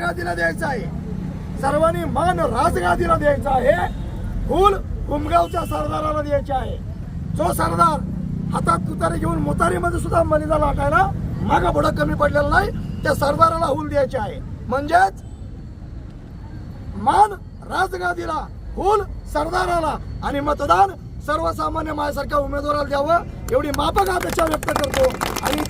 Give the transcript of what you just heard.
द्यायचा आहे. सर्वांनी मान राजगादीला द्यायचा आहे. फुल कुमगावच्या सरदाराला द्यायचे आहे. जो सरदार हातात तुतारी घेऊन मुतारीमध्ये सुद्धा मलिदा लाटायला मागा पुढं कमी पडलेला नाही त्या सरदाराला हुल द्यायचे आहे. म्हणजेच मान राजगादीला हुल सरदाराला आणि मतदान सर्वसामान्य माझ्यासारख्या उमेदवाराला द्यावं एवढी मापक अपेक्षा व्यक्त करतो आणि